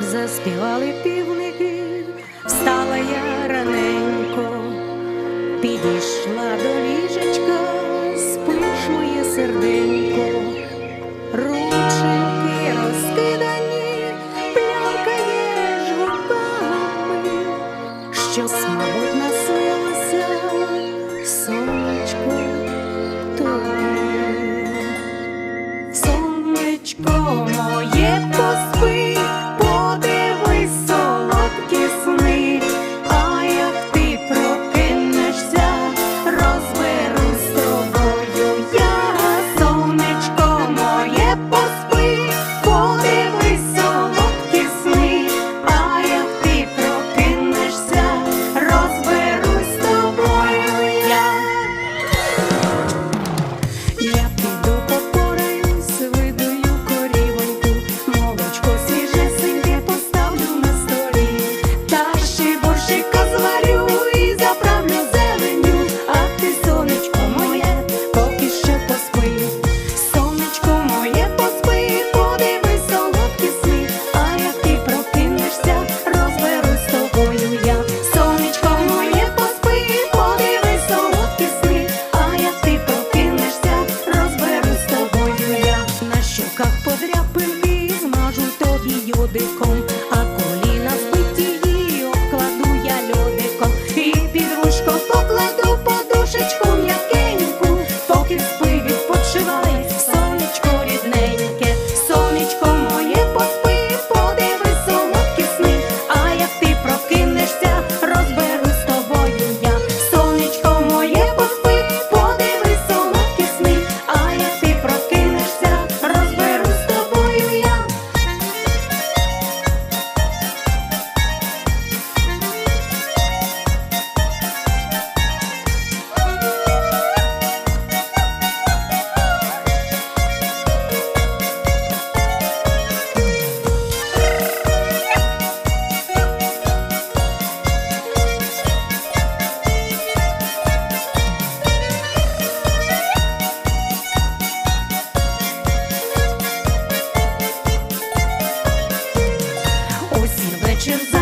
Заспівали півники, встала я раненько, підійшла до ліжечка, спиш моє серденько, рученьки розкидані, плакаєш губами, що Russian